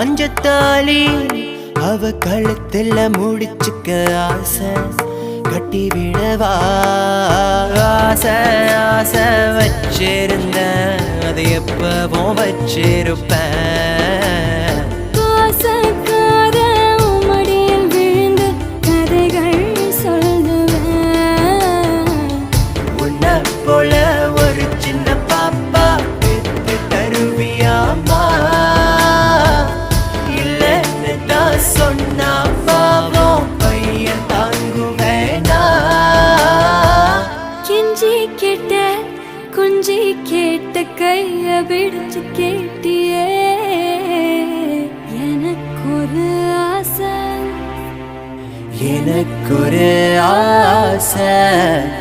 மஞ்சத்தாலி அவ கழுத்துல முடிச்சுக்க ஆசை கட்டி விடவா? ஆசை ஆசை வச்சிருந்தேன். அது எப்பவும் வச்சிருப்பேன். சொன்னா பாவம் பையன் தாங்குவேனா கெஞ்சி கேட்ட குஞ்சி கேட்ட கைய பிடிச்சு கேட்டியே. எனக்கு ஒரு ஆசை. எனக்கு ஒரு ஆசை.